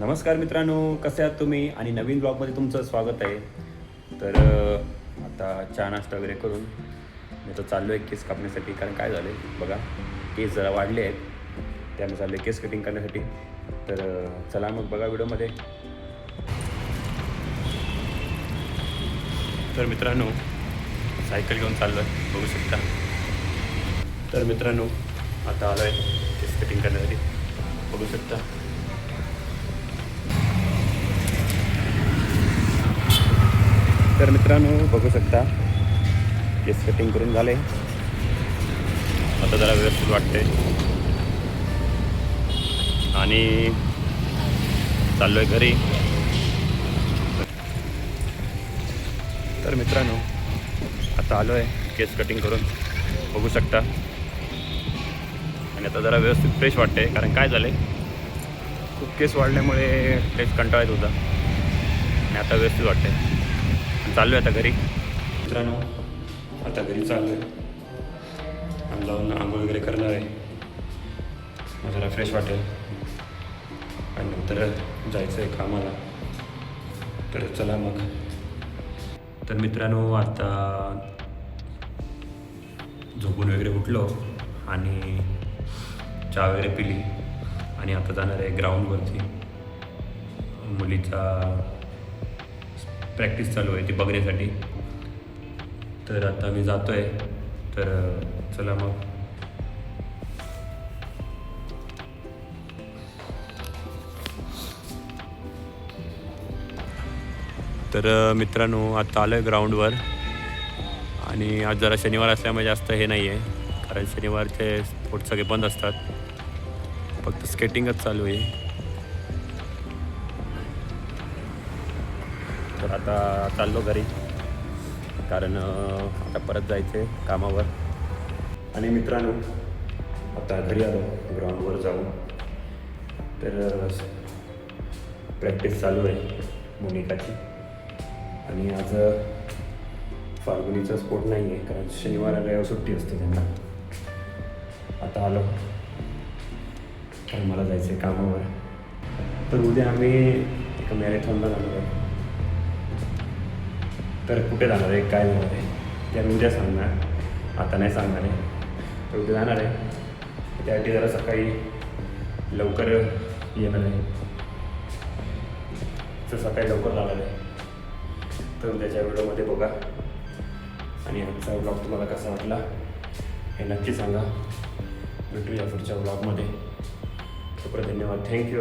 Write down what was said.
नमस्कार मित्रांनो कसे आहात तुम्ही? आणि नवीन ब्लॉगमध्ये तुमचं स्वागत आहे. तर आता चहा नाश्ता वगैरे करून मी तर चाललो आहे केस कापण्यासाठी कारण काय झालं आहे बघा केस जरा वाढले आहेत. त्यामुळे चाललो आहे केस कटिंग करण्यासाठी. तर चला मग बघा व्हिडिओमध्ये. तर मित्रांनो सायकल घेऊन चाललो आहे बघू शकता. तर मित्रांनो आता आलो आहे केस कटिंग करण्यासाठी. बघू शकता. तर मित्रांनो बघू शकता. केस कटिंग करून झाले आता जरा व्यवस्थित वाटते आणि चाललो आहे घरी. तर मित्रांनो आता आलो आहे केस कटिंग करून. बघू शकता. आणि आता जरा व्यवस्थित फ्रेश वाटते कारण काय झालं खूप केस वाढल्यामुळे फ्रेश कंटाळा येत होता. आणि आता व्यवस्थित वाटते चाललो आहे आता घरी. मित्रांनो आता घरी चाललो आहे आणि जाऊन आंघोळ वगैरे करणार आहे. जरा फ्रेश वाटेल. आणि नंतर जायचं आहे कामाला. तर चला मग. तर मित्रांनो आता झोपून वगैरे उठलो आणि चहा वगैरे पिली. आणि आता जाणार आहे ग्राउंडवरती मुलीचा प्रॅक्टिस चालू आहे ती बघण्यासाठी. तर आता मी जातो आहे तर चला मग. तर मित्रांनो आता आलो आहे ग्राउंडवर आणि आज जरा शनिवार असल्यामुळे जास्त हे नाही आहे कारण शनिवारचे स्पोर्ट्स सगळे बंद असतात. फक्त स्केटिंगच चालू आहे. आता चाललो घरी. कारण आता परत जायचं आहे कामावर. आणि मित्रांनो आता घरी आलो ग्राउंडवर जाऊन. तर प्रॅक्टिस चालू आहे मोनिकाची. आणि आज फाल्गुनीचा स्पोर्ट नाही आहे कारण शनिवार रविवार सुट्टी असते त्यांना. आता आलो. कारण मला जायचं आहे कामावर. तर उद्या आम्ही एका मॅरेथॉनला जाणार आहे. तर कुठे जाणार आहे काय जाणार आहे? ते आम्ही उद्या सांगणार आता नाही सांगणार आहे. तर उद्या जाणार आहे? त्यासाठी जरा सकाळी लवकर येणार आहे. तर सकाळी लवकर जाणार आहे. तर उद्याच्या व्हिडिओमध्ये बघा. आणि आमचा ब्लॉग तुम्हाला कसा वाटला हे नक्की सांगा. भेटूया पुढच्या ब्लॉगमध्ये तोपर्यंत धन्यवाद. थँक्यू